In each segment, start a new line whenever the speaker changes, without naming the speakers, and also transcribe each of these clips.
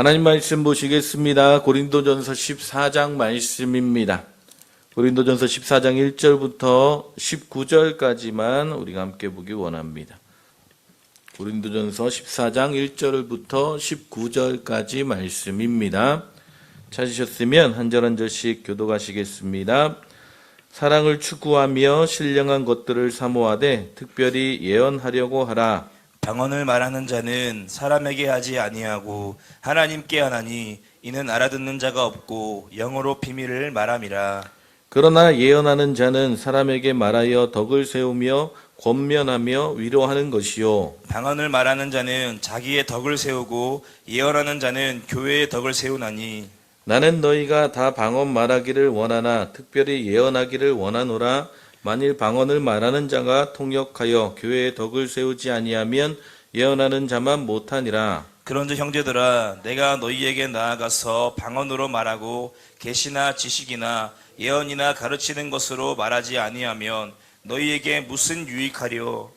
하나님 말씀 보시겠습니다. 고린도전서 14장 말씀입니다. 고린도전서 14장 1절부터 19절까지만 우리가 함께 보기 원합니다. 고린도전서 14장 1절부터 19절까지 말씀입니다. 찾으셨으면 한 절 한 절씩 교도가시겠습니다. 사랑을 추구하며 신령한 것들을 사모하되 특별히 예언하려고 하라.
방언을 말하는 자는 사람에게 하지 아니하고 하나님께 하나니 이는 알아듣는 자가 없고 영어로 비밀을 말함이라
그러나 예언하는 자는 사람에게 말하여 덕을 세우며 권면하며 위로하는 것이요.
방언을 말하는 자는 자기의 덕을 세우고 예언하는 자는 교회의 덕을 세우나니
나는 너희가 다 방언 말하기를 원하나 특별히 예언하기를 원하노라. 만일 방언을 말하는 자가 통역하여 교회의 덕을 세우지 아니하면 예언하는 자만 못하니라.
그런즉 형제들아 내가 너희에게 나아가서 방언으로 말하고 계시나 지식이나 예언이나 가르치는 것으로 말하지 아니하면 너희에게 무슨 유익하리요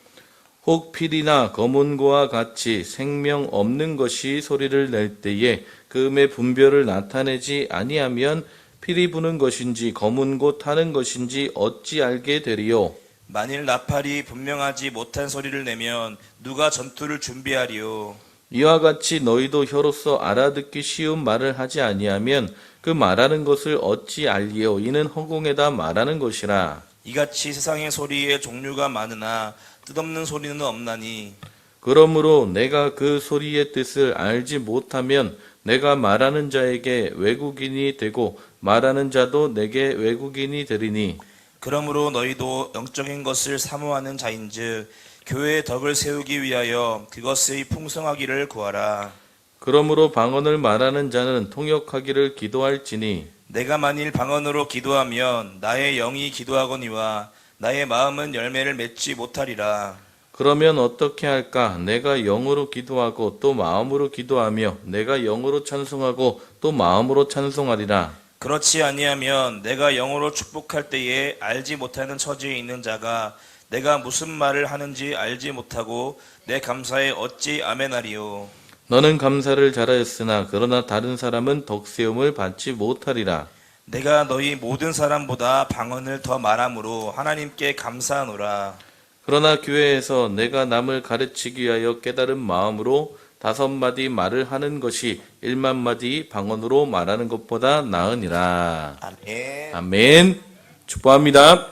혹 필이나 검은고와 같이 생명 없는 것이 소리를 낼 때에 그 음의 분별을 나타내지 아니하면 필이 부는 것인지 검은고 타는 것인지 어찌 알게 되리요?
만일 나팔이 분명하지 못한 소리를 내면 누가 전투를 준비하리요
이와 같이 너희도 혀로서 알아듣기 쉬운 말을 하지 아니하면 그 말하는 것을 어찌 알리요? 이는 허공에다 말하는 것이라.
이같이 세상의 소리에 종류가 많으나 뜻없는 소리는 없나니
그러므로 내가 그 소리의 뜻을 알지 못하면 내가 말하는 자에게 외국인이 되고 말하는 자도 내게 외국인이 되리니.
그러므로 너희도 영적인 것을 사모하는 자인즉 교회의 덕을 세우기 위하여 그것의 풍성하기를 구하라.
그러므로 방언을 말하는 자는 통역하기를 기도할지니.
내가 만일 방언으로 기도하면 나의 영이 기도하거니와 나의 마음은 열매를 맺지 못하리라
그러면 어떻게 할까? 내가 영으로 기도하고 또 마음으로 기도하며 내가 영으로 찬송하고 또 마음으로 찬송하리라.
그렇지 아니하면 내가 영으로 축복할 때에 알지 못하는 처지에 있는 자가 내가 무슨 말을 하는지 알지 못하고 내 감사에 어찌 아멘하리요
너는 감사를 잘하였으나 그러나 다른 사람은 덕세움을 받지 못하리라.
내가 너희 모든 사람보다 방언을 더 말함으로 하나님께 감사하노라
그러나 교회에서 내가 남을 가르치기 위하여 깨달은 마음으로 다섯 마디 말을 하는 것이 일만 마디 방언으로 말하는 것보다 나으니라.
아멘
아멘. 축복합니다.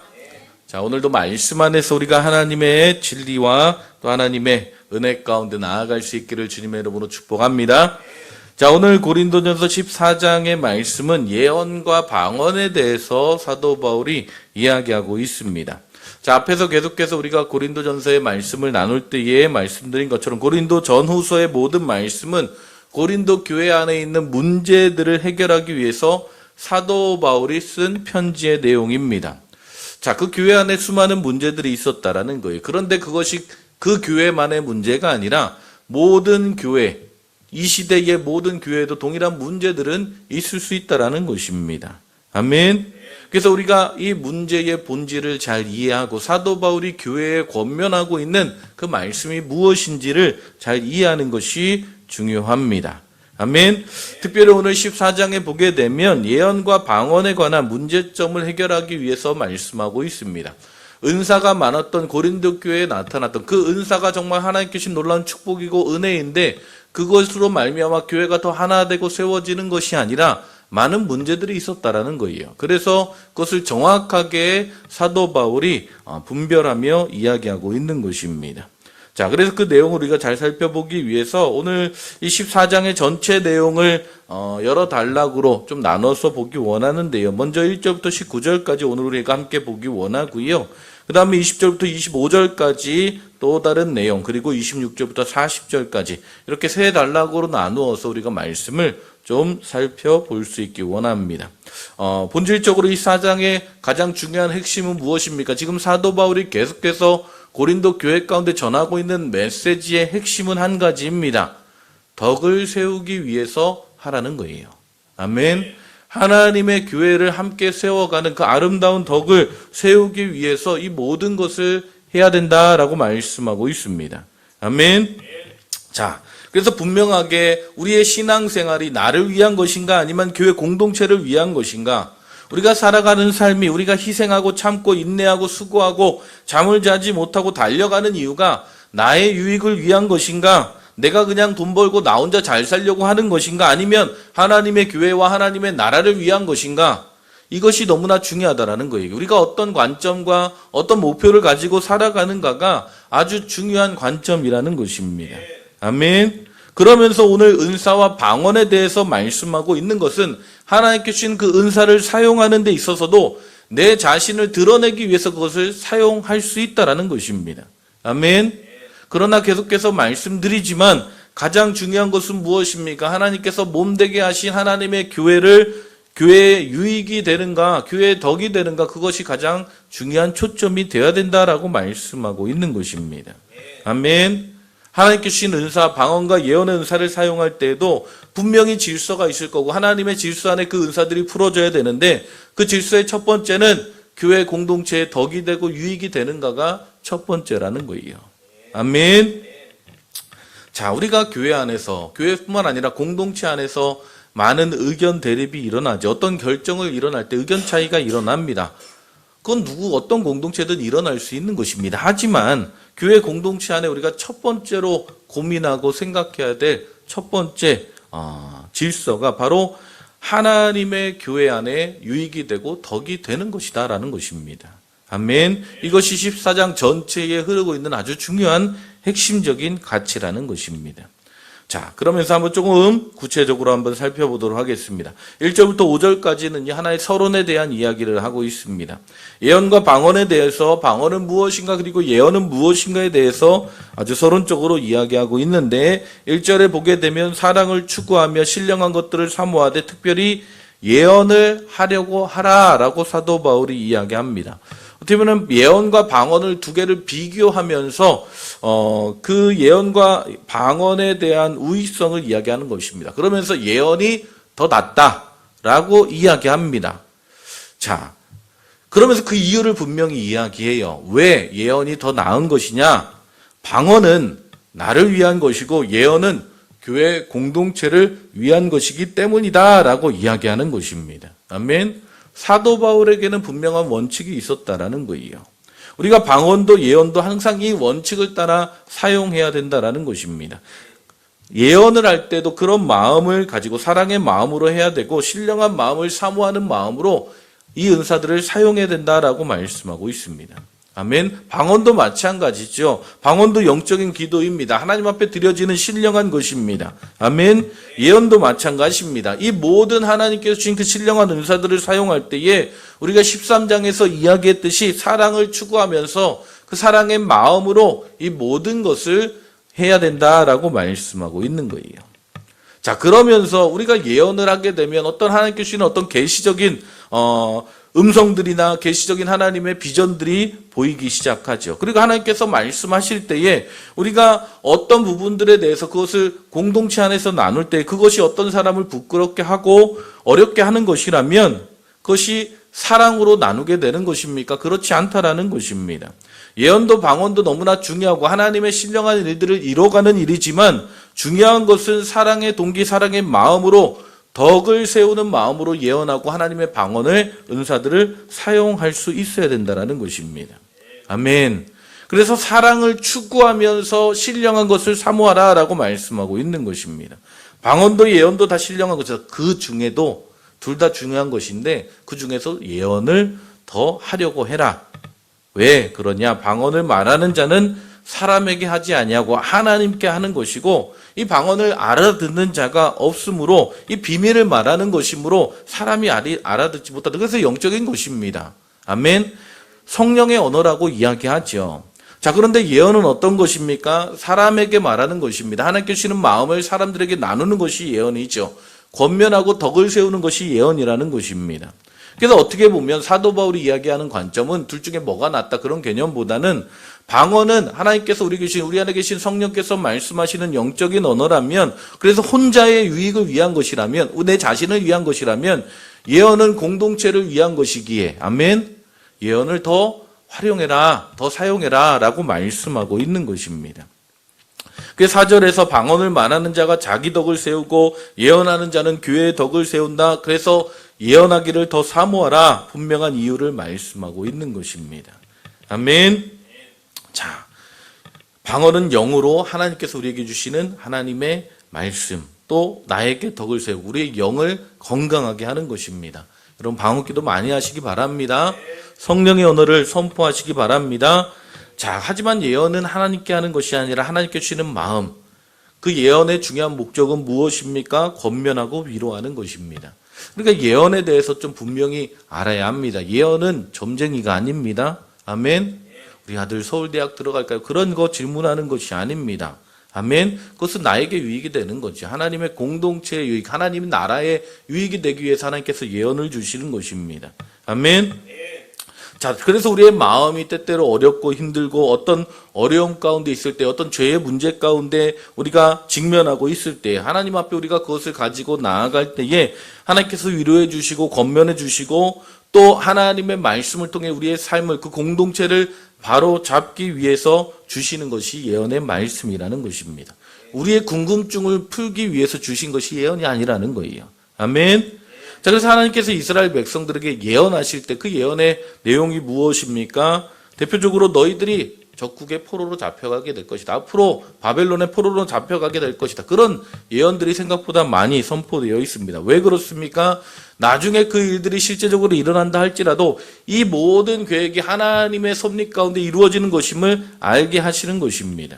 자, 오늘도 말씀 안에서 우리가 하나님의 진리와 또 하나님의 은혜 가운데 나아갈 수 있기를 주님의 이름으로 축복합니다. 자, 오늘 고린도전서 14장의 말씀은 예언과 방언에 대해서 사도 바울이 이야기하고 있습니다. 자, 앞에서 계속해서 우리가 고린도전서의 말씀을 나눌 때에 말씀드린 것처럼 고린도 전후서의 모든 말씀은 고린도 교회 안에 있는 문제들을 해결하기 위해서 사도 바울이 쓴 편지의 내용입니다. 자, 그 교회 안에 수많은 문제들이 있었다라는 거예요. 그런데 그것이 그 교회만의 문제가 아니라 모든 교회, 이 시대의 모든 교회에도 동일한 문제들은 있을 수 있다라는 것입니다. 아멘. 그래서 우리가 이 문제의 본질을 잘 이해하고 사도 바울이 교회에 권면하고 있는 그 말씀이 무엇인지를 잘 이해하는 것이 중요합니다. 아멘. 특별히 오늘 14장에 보게 되면 예언과 방언에 관한 문제점을 해결하기 위해서 말씀하고 있습니다. 은사가 많았던 고린도 교회에 나타났던 그 은사가 정말 하나님께 주신 놀라운 축복이고 은혜인데 그것으로 말미암아 교회가 더 하나 되고 세워지는 것이 아니라 많은 문제들이 있었다라는 거예요. 그래서 그것을 정확하게 사도 바울이 어, 분별하며 이야기하고 있는 것입니다. 자, 그래서 그 내용을 우리가 잘 살펴보기 위해서 오늘 이 14장의 전체 내용을 어, 여러 단락으로 좀 나눠서 보기 원하는데요. 먼저 1절부터 19절까지 오늘 우리가 함께 보기 원하고요. 그 다음에 20절부터 25절까지 또 다른 내용, 그리고 26절부터 40절까지 이렇게 세 단락으로 나누어서 우리가 말씀을 좀 살펴볼 수 있기 원합니다. 어, 본질적으로 이 사장의 가장 중요한 핵심은 무엇입니까? 지금 사도 바울이 계속해서 고린도 교회 가운데 전하고 있는 메시지의 핵심은 한 가지입니다. 덕을 세우기 위해서 하라는 거예요. 아멘. 하나님의 교회를 함께 세워가는 그 아름다운 덕을 세우기 위해서 이 모든 것을 해야 된다라고 말씀하고 있습니다. 아멘. 자, 그래서 분명하게 우리의 신앙생활이 나를 위한 것인가 아니면 교회 공동체를 위한 것인가 우리가 살아가는 삶이 우리가 희생하고 참고 인내하고 수고하고 잠을 자지 못하고 달려가는 이유가 나의 유익을 위한 것인가 내가 그냥 돈 벌고 나 혼자 잘 살려고 하는 것인가 아니면 하나님의 교회와 하나님의 나라를 위한 것인가 이것이 너무나 중요하다라는 거예요. 우리가 어떤 관점과 어떤 목표를 가지고 살아가는가가 아주 중요한 관점이라는 것입니다. 아멘. 그러면서 오늘 은사와 방언에 대해서 말씀하고 있는 것은 하나님께 주신 그 은사를 사용하는 데 있어서도 내 자신을 드러내기 위해서 그것을 사용할 수 있다라는 것입니다. 아멘. 그러나 계속해서 말씀드리지만 가장 중요한 것은 무엇입니까? 하나님께서 몸되게 하신 하나님의 교회를 교회의 유익이 되는가, 교회의 덕이 되는가, 그것이 가장 중요한 초점이 되어야 된다라고 말씀하고 있는 것입니다. 아멘. 하나님께 주신 은사, 방언과 예언의 은사를 사용할 때에도 분명히 질서가 있을 거고 하나님의 질서 안에 그 은사들이 풀어져야 되는데 그 질서의 첫 번째는 교회 공동체의 덕이 되고 유익이 되는가가 첫 번째라는 거예요. 아멘. 자, 우리가 교회 안에서, 교회뿐만 아니라 공동체 안에서 많은 의견 대립이 일어나죠. 어떤 결정을 일어날 때 의견 차이가 일어납니다. 그건 누구 어떤 공동체든 일어날 수 있는 것입니다. 하지만 교회 공동체 안에 우리가 첫 번째로 고민하고 생각해야 될 첫 번째 아, 질서가 바로 하나님의 교회 안에 유익이 되고 덕이 되는 것이다라는 것입니다. 아멘. 이것이 14장 전체에 흐르고 있는 아주 중요한 핵심적인 가치라는 것입니다. 자, 그러면서 한번 조금 구체적으로 한번 살펴보도록 하겠습니다. 1절부터 5절까지는 하나의 서론에 대한 이야기를 하고 있습니다. 예언과 방언에 대해서 방언은 무엇인가 그리고 예언은 무엇인가에 대해서 아주 서론적으로 이야기하고 있는데 1절에 보게 되면 사랑을 추구하며 신령한 것들을 사모하되 특별히 예언을 하려고 하라라고 사도 바울이 이야기합니다. 보면 예언과 방언을 두 개를 비교하면서 어, 그 예언과 방언에 대한 우위성을 이야기하는 것입니다. 그러면서 예언이 더 낫다라고 이야기합니다. 자, 그러면서 그 이유를 분명히 이야기해요. 왜 예언이 더 나은 것이냐? 방언은 나를 위한 것이고 예언은 교회 공동체를 위한 것이기 때문이다라고 이야기하는 것입니다. 아멘. 사도 바울에게는 분명한 원칙이 있었다라는 거예요. 우리가 방언도 예언도 항상 이 원칙을 따라 사용해야 된다라는 것입니다. 예언을 할 때도 그런 마음을 가지고 사랑의 마음으로 해야 되고 신령한 마음을 사모하는 마음으로 이 은사들을 사용해야 된다라고 말씀하고 있습니다. 아멘. 방언도 마찬가지죠. 방언도 영적인 기도입니다. 하나님 앞에 드려지는 신령한 것입니다. 아멘. 예언도 마찬가지입니다. 이 모든 하나님께서 주신 그 신령한 은사들을 사용할 때에 우리가 13장에서 이야기했듯이 사랑을 추구하면서 그 사랑의 마음으로 이 모든 것을 해야 된다라고 말씀하고 있는 거예요. 자, 그러면서 우리가 예언을 하게 되면 어떤 하나님께 주시는 어떤 계시적인 어 음성들이나 계시적인 하나님의 비전들이 보이기 시작하죠. 그리고 하나님께서 말씀하실 때에 우리가 어떤 부분들에 대해서 그것을 공동체 안에서 나눌 때 그것이 어떤 사람을 부끄럽게 하고 어렵게 하는 것이라면 그것이 사랑으로 나누게 되는 것입니까? 그렇지 않다라는 것입니다. 예언도 방언도 너무나 중요하고 하나님의 신령한 일들을 이뤄가는 일이지만 중요한 것은 사랑의 동기, 사랑의 마음으로 덕을 세우는 마음으로 예언하고 하나님의 방언을 은사들을 사용할 수 있어야 된다라는 것입니다. 아멘. 그래서 사랑을 추구하면서 신령한 것을 사모하라라고 말씀하고 있는 것입니다. 방언도 예언도 다 신령한 것이다. 그 중에도 둘 다 중요한 것인데 그 중에서 예언을 더 하려고 해라. 왜 그러냐? 방언을 말하는 자는 사람에게 하지 아니하고 하나님께 하는 것이고 이 방언을 알아듣는 자가 없으므로 이 비밀을 말하는 것이므로 사람이 알아듣지 못하다. 그래서 영적인 것입니다. 아멘. 성령의 언어라고 이야기하죠. 자, 그런데 예언은 어떤 것입니까? 사람에게 말하는 것입니다. 하나님께 주시는 마음을 사람들에게 나누는 것이 예언이죠. 권면하고 덕을 세우는 것이 예언이라는 것입니다. 그래서 어떻게 보면 사도 바울이 이야기하는 관점은 둘 중에 뭐가 낫다 그런 개념보다는 방언은 하나님께서 우리 계신 우리 안에 계신 성령께서 말씀하시는 영적인 언어라면 그래서 혼자의 유익을 위한 것이라면 내 자신을 위한 것이라면 예언은 공동체를 위한 것이기에 아멘 예언을 더 활용해라 더 사용해라라고 말씀하고 있는 것입니다. 그 사절에서 방언을 말하는 자가 자기 덕을 세우고 예언하는 자는 교회의 덕을 세운다. 그래서 예언하기를 더 사모하라. 분명한 이유를 말씀하고 있는 것입니다. 아멘. 자, 방언은 영으로 하나님께서 우리에게 주시는 하나님의 말씀, 또 나에게 덕을 세우고 우리의 영을 건강하게 하는 것입니다. 여러분 방언기도 많이 하시기 바랍니다. 성령의 언어를 선포하시기 바랍니다. 자, 하지만 예언은 하나님께 하는 것이 아니라 하나님께 주시는 마음. 그 예언의 중요한 목적은 무엇입니까? 권면하고 위로하는 것입니다. 그러니까 예언에 대해서 좀 분명히 알아야 합니다. 예언은 점쟁이가 아닙니다. 아멘. 우리 아들 서울대학 들어갈까요? 그런 거 질문하는 것이 아닙니다. 아멘. 그것은 나에게 유익이 되는 거지. 하나님의 공동체의 유익, 하나님 나라의 유익이 되기 위해서 하나님께서 예언을 주시는 것입니다. 아멘. 자, 그래서 우리의 마음이 때때로 어렵고 힘들고 어떤 어려움 가운데 있을 때, 어떤 죄의 문제 가운데 우리가 직면하고 있을 때, 하나님 앞에 우리가 그것을 가지고 나아갈 때에 하나님께서 위로해 주시고 권면해 주시고 또 하나님의 말씀을 통해 우리의 삶을 그 공동체를 바로 잡기 위해서 주시는 것이 예언의 말씀이라는 것입니다. 우리의 궁금증을 풀기 위해서 주신 것이 예언이 아니라는 거예요. 아멘. 자, 그래서 하나님께서 이스라엘 백성들에게 예언하실 때 그 예언의 내용이 무엇입니까? 대표적으로 너희들이 적국의 포로로 잡혀가게 될 것이다. 앞으로 바벨론의 포로로 잡혀가게 될 것이다. 그런 예언들이 생각보다 많이 선포되어 있습니다. 왜 그렇습니까? 나중에 그 일들이 실제적으로 일어난다 할지라도 이 모든 계획이 하나님의 섭리 가운데 이루어지는 것임을 알게 하시는 것입니다.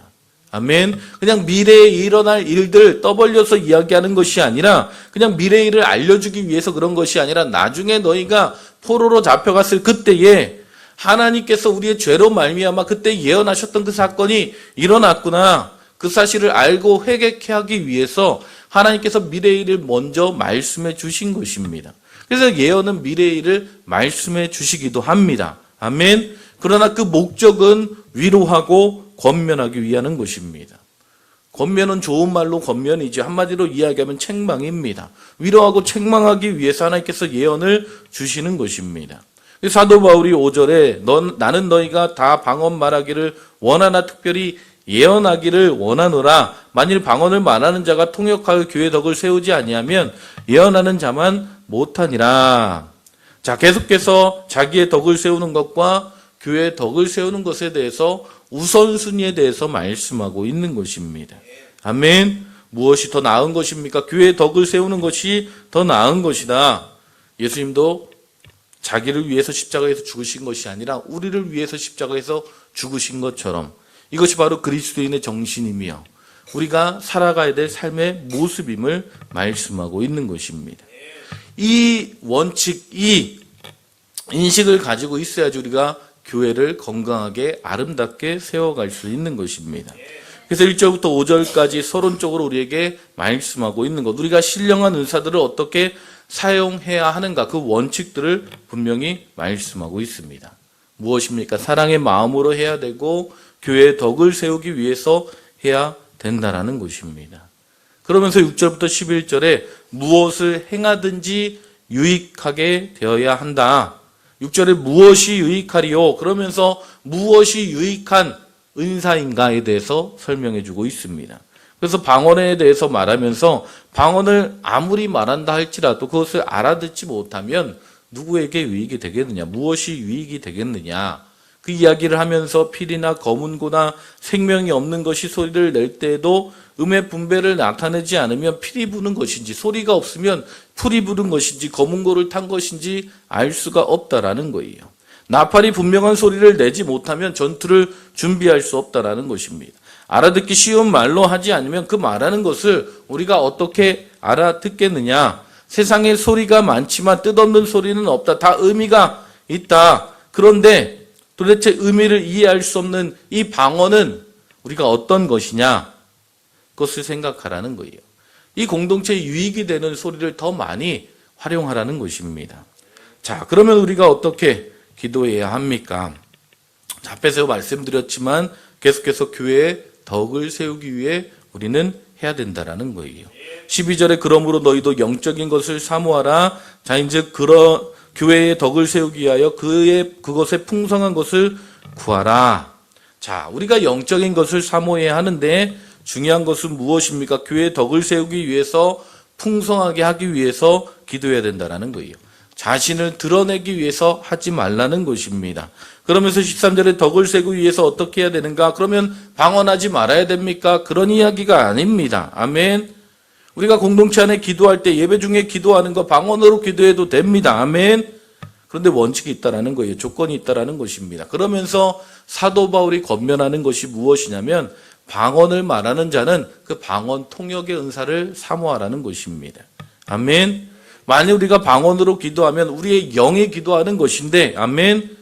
아멘. 그냥 미래에 일어날 일들 떠벌려서 이야기하는 것이 아니라 그냥 미래 일을 알려주기 위해서 그런 것이 아니라 나중에 너희가 포로로 잡혀갔을 그때에 하나님께서 우리의 죄로 말미암아 그때 예언하셨던 그 사건이 일어났구나. 그 사실을 알고 회개케 하기 위해서 하나님께서 미래 일을 먼저 말씀해 주신 것입니다. 그래서 예언은 미래 일을 말씀해 주시기도 합니다. 아멘. 그러나 그 목적은 위로하고 권면하기 위하는 것입니다. 권면은 좋은 말로 권면이지 한마디로 이야기하면 책망입니다. 위로하고 책망하기 위해서 하나님께서 예언을 주시는 것입니다. 사도 바울이 5절에 넌, 나는 너희가 다 방언 말하기를 원하나 특별히 예언하기를 원하노라 만일 방언을 말하는 자가 통역하여 교회 덕을 세우지 아니하면 예언하는 자만 못하니라. 자, 계속해서 자기의 덕을 세우는 것과 교회의 덕을 세우는 것에 대해서 우선순위에 대해서 말씀하고 있는 것입니다. 아멘. 무엇이 더 나은 것입니까? 교회의 덕을 세우는 것이 더 나은 것이다. 예수님도 자기를 위해서 십자가에서 죽으신 것이 아니라 우리를 위해서 십자가에서 죽으신 것처럼 이것이 바로 그리스도인의 정신이며 우리가 살아가야 될 삶의 모습임을 말씀하고 있는 것입니다. 이 원칙, 이 인식을 가지고 있어야지 우리가 교회를 건강하게 아름답게 세워갈 수 있는 것입니다. 그래서 1절부터 5절까지 서론적으로 우리에게 말씀하고 있는 것. 우리가 신령한 은사들을 어떻게 사용해야 하는가 그 원칙들을 분명히 말씀하고 있습니다. 무엇입니까? 사랑의 마음으로 해야 되고 교회의 덕을 세우기 위해서 해야 된다라는 것입니다. 그러면서 6절부터 11절에 무엇을 행하든지 유익하게 되어야 한다. 6절에 무엇이 유익하리요? 그러면서 무엇이 유익한 은사인가에 대해서 설명해 주고 있습니다. 그래서 방언에 대해서 말하면서 방언을 아무리 말한다 할지라도 그것을 알아듣지 못하면 누구에게 유익이 되겠느냐? 무엇이 유익이 되겠느냐? 그 이야기를 하면서 필이나 검은고나 생명이 없는 것이 소리를 낼 때에도 음의 분배를 나타내지 않으면 필이 부는 것인지 소리가 없으면 풀이 부는 것인지 검은고를 탄 것인지 알 수가 없다라는 거예요. 나팔이 분명한 소리를 내지 못하면 전투를 준비할 수 없다라는 것입니다. 알아듣기 쉬운 말로 하지 않으면 그 말하는 것을 우리가 어떻게 알아듣겠느냐? 세상에 소리가 많지만 뜻없는 소리는 없다. 다 의미가 있다. 그런데 도대체 의미를 이해할 수 없는 이 방언은 우리가 어떤 것이냐? 그것을 생각하라는 거예요. 이 공동체에 유익이 되는 소리를 더 많이 활용하라는 것입니다. 자, 그러면 우리가 어떻게 기도해야 합니까? 자, 앞에서 말씀드렸지만 계속해서 교회의 덕을 세우기 위해 우리는 해야 된다라는 거예요. 12절에 그러므로 너희도 영적인 것을 사모하라. 자, 이제 그러 교회의 덕을 세우기 위하여 그의 그것의 풍성한 것을 구하라. 자, 우리가 영적인 것을 사모해야 하는데 중요한 것은 무엇입니까? 교회의 덕을 세우기 위해서 풍성하게 하기 위해서 기도해야 된다라는 거예요. 자신을 드러내기 위해서 하지 말라는 것입니다. 그러면서 13절에 덕을 세우기 위해서 어떻게 해야 되는가? 그러면 방언하지 말아야 됩니까? 그런 이야기가 아닙니다. 아멘. 우리가 공동체 안에 기도할 때 예배 중에 기도하는 거 방언으로 기도해도 됩니다. 아멘. 그런데 원칙이 있다라는 거예요. 조건이 있다라는 것입니다. 그러면서 사도 바울이 건면하는 것이 무엇이냐면 방언을 말하는 자는 그 방언 통역의 은사를 사모하라는 것입니다. 아멘. 만약 우리가 방언으로 기도하면 우리의 영에 기도하는 것인데 아멘.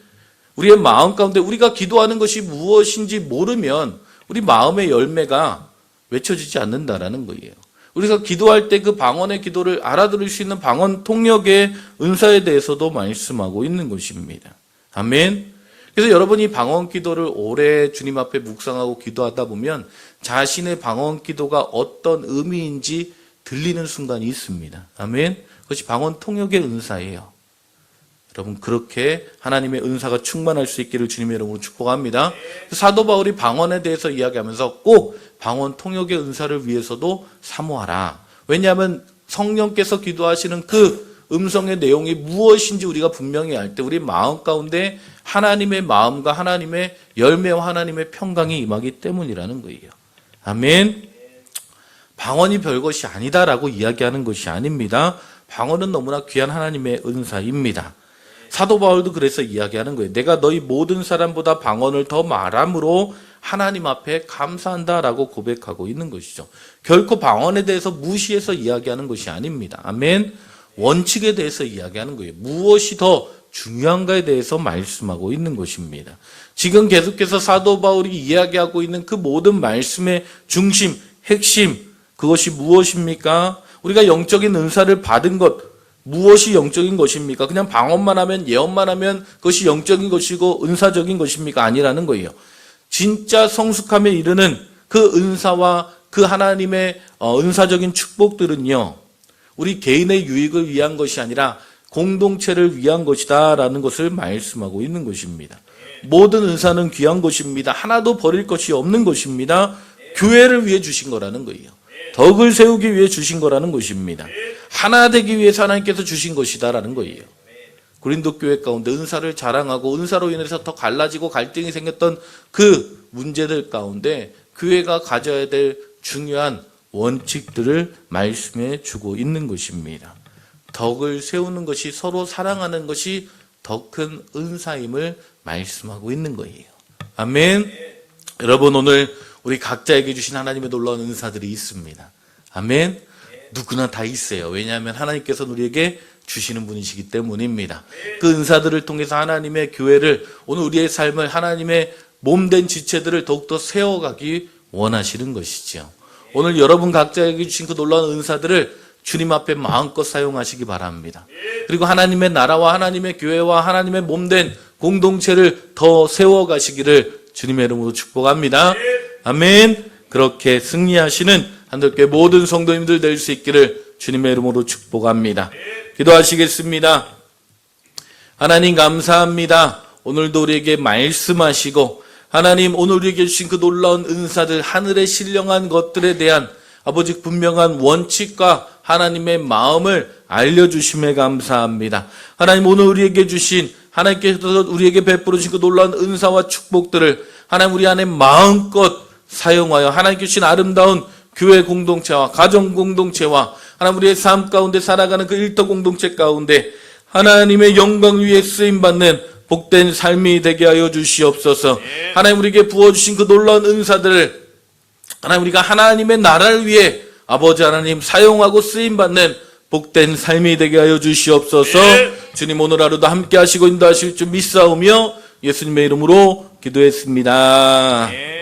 우리의 마음 가운데 우리가 기도하는 것이 무엇인지 모르면 우리 마음의 열매가 외쳐지지 않는다라는 거예요. 우리가 기도할 때 그 방언의 기도를 알아들을 수 있는 방언 통역의 은사에 대해서도 말씀하고 있는 것입니다. 아멘. 그래서 여러분이 방언 기도를 오래 주님 앞에 묵상하고 기도하다 보면 자신의 방언 기도가 어떤 의미인지 들리는 순간이 있습니다. 아멘. 그것이 방언 통역의 은사예요. 여러분 그렇게 하나님의 은사가 충만할 수 있기를 주님의 이름으로 축복합니다. 사도 바울이 방언에 대해서 이야기하면서 꼭 방언 통역의 은사를 위해서도 사모하라. 왜냐하면 성령께서 기도하시는 그 음성의 내용이 무엇인지 우리가 분명히 알 때 우리 마음 가운데 하나님의 마음과 하나님의 열매와 하나님의 평강이 임하기 때문이라는 거예요. 아멘. 방언이 별것이 아니다라고 이야기하는 것이 아닙니다. 방언은 너무나 귀한 하나님의 은사입니다. 사도 바울도 그래서 이야기하는 거예요. 내가 너희 모든 사람보다 방언을 더 말함으로 하나님 앞에 감사한다라고 고백하고 있는 것이죠. 결코 방언에 대해서 무시해서 이야기하는 것이 아닙니다. 아멘. 원칙에 대해서 이야기하는 거예요. 무엇이 더 중요한가에 대해서 말씀하고 있는 것입니다. 지금 계속해서 사도 바울이 이야기하고 있는 그 모든 말씀의 중심, 핵심, 그것이 무엇입니까? 우리가 영적인 은사를 받은 것, 무엇이 영적인 것입니까? 그냥 방언만 하면, 예언만 하면 그것이 영적인 것이고 은사적인 것입니까? 아니라는 거예요. 진짜 성숙함에 이르는 그 은사와 그 하나님의 어, 은사적인 축복들은요, 우리 개인의 유익을 위한 것이 아니라 공동체를 위한 것이다라는 것을 말씀하고 있는 것입니다. 모든 은사는 귀한 것입니다. 하나도 버릴 것이 없는 것입니다. 교회를 위해 주신 거라는 거예요. 덕을 세우기 위해 주신 거라는 것입니다. 하나 되기 위해서 하나님께서 주신 것이다라는 거예요. 고린도 교회 가운데 은사를 자랑하고 은사로 인해서 더 갈라지고 갈등이 생겼던 그 문제들 가운데 교회가 가져야 될 중요한 원칙들을 말씀해 주고 있는 것입니다. 덕을 세우는 것이 서로 사랑하는 것이 더 큰 은사임을 말씀하고 있는 거예요. 아멘. 여러분 오늘 우리 각자에게 주신 하나님의 놀라운 은사들이 있습니다. 아멘. 누구나 다 있어요. 왜냐하면 하나님께서는 우리에게 주시는 분이시기 때문입니다. 그 은사들을 통해서 하나님의 교회를 오늘 우리의 삶을 하나님의 몸된 지체들을 더욱더 세워가기 원하시는 것이죠. 오늘 여러분 각자에게 주신 그 놀라운 은사들을 주님 앞에 마음껏 사용하시기 바랍니다. 그리고 하나님의 나라와 하나님의 교회와 하나님의 몸된 공동체를 더 세워가시기를 주님의 이름으로 축복합니다. 아멘. 그렇게 승리하시는 한들교회 모든 성도님들 될 수 있기를 주님의 이름으로 축복합니다. 기도하시겠습니다. 하나님 감사합니다. 오늘도 우리에게 말씀하시고 하나님 오늘 우리에게 주신 그 놀라운 은사들 하늘에 신령한 것들에 대한 아버지 분명한 원칙과 하나님의 마음을 알려주심에 감사합니다. 하나님 오늘 우리에게 주신 하나님께서 우리에게 베풀어 주신 그 놀라운 은사와 축복들을 하나님 우리 안에 마음껏 사용하여 하나님께 주신 아름다운 교회 공동체와 가정 공동체와 하나님 우리의 삶 가운데 살아가는 그 일터 공동체 가운데 하나님의 영광 위에 쓰임 받는 복된 삶이 되게 하여 주시옵소서. 하나님 우리에게 부어 주신 그 놀라운 은사들을 하나님 우리가 하나님의 나라를 위해 아버지 하나님 사용하고 쓰임 받는 복된 삶이 되게 하여 주시옵소서. 주님 오늘 하루도 함께 하시고 인도하실 줄 믿사오며 예수님의 이름으로 기도했습니다.
예.